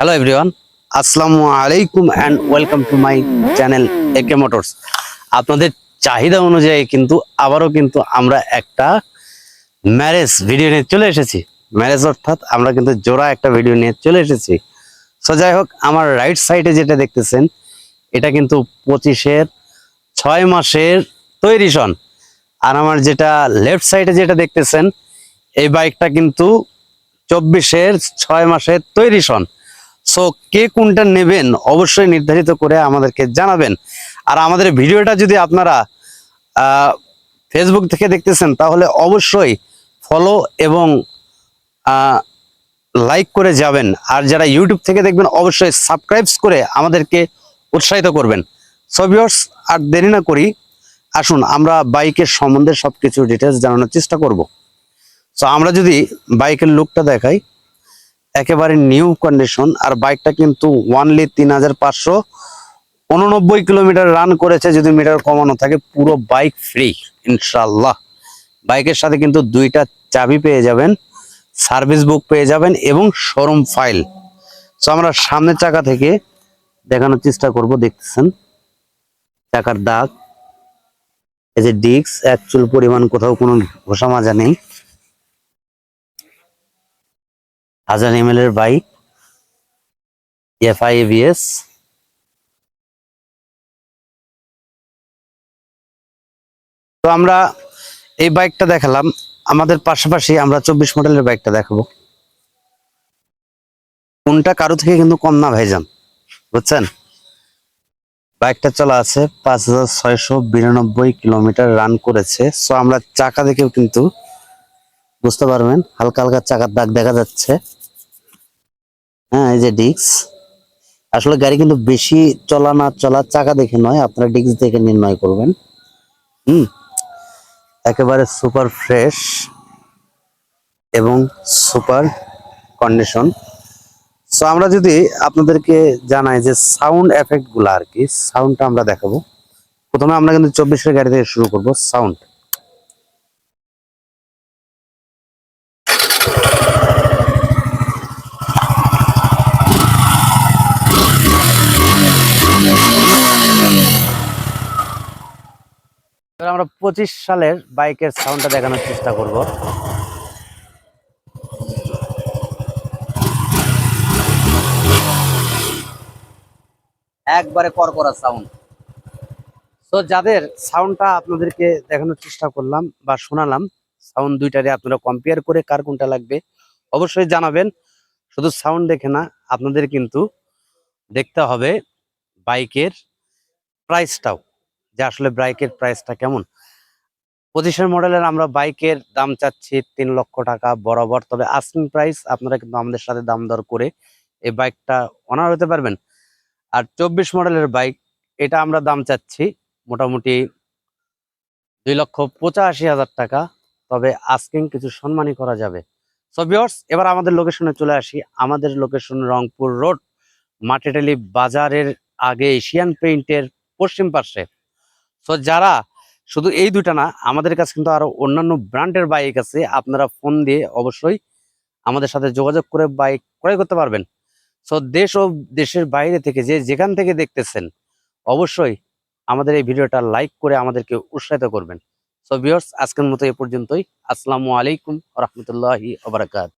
Hello everyone আসসালামু আলাইকুম and welcome to my channel AK motors আপনাদের চাহিদা অনুযায়ী কিন্তু আবারও কিন্তু আমরা একটা ম্যারেজ ভিডিও নিয়ে চলে এসেছি। ম্যারেজ অর্থাৎ আমরা কিন্তু জোড়া একটা ভিডিও নিয়ে চলে এসেছি। সো যাই হোক, আমার রাইট সাইডে যেটা দেখতেছেন, এটা কিন্তু পঁচিশের ছয় মাসের তৈরি সন। আর আমার যেটা লেফট সাইডে যেটা দেখতেছেন, এই বাইকটা কিন্তু চব্বিশের ছয় মাসের তৈরি সন। সো কে কোনটা নেবেন অবশ্যই নির্ধারিত করে আমাদেরকে জানাবেন। আর আমাদের ভিডিওটা যদি আপনারা ফেসবুক থেকে দেখতেছেন, তাহলে অবশ্যই ফলো এবং লাইক করে যাবেন। আর যারা ইউটিউব থেকে দেখবেন, অবশ্যই সাবস্ক্রাইবস করে আমাদেরকে উৎসাহিত করবেন। সো ভিউয়ার্স আর দেরি না করি, আসুন আমরা বাইকের সম্বন্ধে সবকিছু ডিটেলস জানানোর চেষ্টা করব। সো আমরা যদি বাইকের লুকটা দেখাই। একেবারে নিউ কন্ডিশন, আর বাইকটা কিন্তু ওয়ানলি তিন হাজার পাঁচশো উননব্বই কিলোমিটার রান করেছে, যদি মিটার কমানো থাকে, পুরো বাইক ফ্রি ইনশাল্লাহ বাইকের সাথে কিন্তু দুইটা চাবি পেয়ে যাবেন সার্ভিস বুক পেয়ে যাবেন, এবং শোরুম ফাইল সো আমরা সামনের চাকা থেকে দেখানোর চেষ্টা করব, দেখতেছেন? চাকার দাগ, এই যে ডিস্ক অ্যাকচুয়াল পরিমাণ, কোথাও কোনো ঘষা মাজা নেই। হাজার এম এর বাইক এফআই এবিএস তো আমরা এই বাইকটা দেখালাম। আমাদের পাশাপাশি আমরা চব্বিশ মডেলের বাইকটা দেখাবো। কোনটা কারও থেকে কিন্তু কম না, ভাইজান। বুঝছেন? বাইকটা চলা আছে পাঁচ হাজার ছয়শো বিরানব্বই কিলোমিটার রান করেছে। সো আমরা চাকা দেখেও কিন্তু বুঝতে পারবেন, হালকা হালকা চাকার দাগ দেখা যাচ্ছে। হ্যাঁ এই যে ডিক্স আসলে গাড়ি কিন্তু বেশি চলা না চলা চাকা দেখে নয়, আপনারা ডিক্স দেখে নির্ণয় করবেন। হুম, একেবারে সুপার ফ্রেশ এবং সুপার কন্ডিশন সো আমরা যদি আপনাদেরকে জানাই যে সাউন্ড এফেক্টগুলা আর কি সাউন্ডটা আমরা দেখাবো। প্রথমে আমরা কিন্তু চব্বিশের গাড়ি থেকে শুরু করব সাউন্ড এবার আমরা পঁচিশ সালের বাইকের সাউন্ডটা দেখানোর চেষ্টা করব। একবারে করকরা সাউন্ড তো যাদের সাউন্ডটা আপনাদেরকে দেখানোর চেষ্টা করলাম বা শোনালাম সাউন্ড দুইটারে আপনারা কম্পেয়ার করে কার কোনটা লাগবে, অবশ্যই জানাবেন। শুধু সাউন্ড দেখে না, আপনাদের কিন্তু দেখতে হবে বাইকের প্রাইসটাও যে আসলে বাইকের প্রাইসটা কেমন? পঁচিশের মডেলের আমরা বাইকের দাম চাচ্ছি তিন লক্ষ টাকা বরাবর। তবে আস্কিং প্রাইস আপনারা কিন্তু আমাদের সাথে দাম দর করে এই বাইকটা অনার হতে পারবেন। আর চব্বিশ মডেলের বাইক, এটা আমরা দাম চাচ্ছি মোটামুটি দুই লক্ষ পঁচাশি হাজার টাকা। তবে আস্কিং কিছু সম্মানই করা যাবে। সো এবার আমাদের লোকেশনে চলে আসি। আমাদের লোকেশন রংপুর রোড মাটিটালি বাজারের আগে এশিয়ান পেইন্টের পশ্চিম পাশে। সো যারা শুধু এই দুটা না, আমাদের কাছে কিন্তু আরও অন্যান্য ব্র্যান্ডের বাইক আছে, আপনারা ফোন দিয়ে অবশ্যই আমাদের সাথে যোগাযোগ করে বাইক ক্রয় করতে পারবেন। সো দেশ ও দেশের বাইরে থেকে যে যেখান থেকে দেখতেছেন, অবশ্যই আমাদের এই ভিডিওটা লাইক করে আমাদেরকে উৎসাহিত করবেন। সো ভিউয়ার্স আজকের মতো এ পর্যন্তই। আসসালামু আলাইকুম রহমতুল্লাহি ওবরাকাত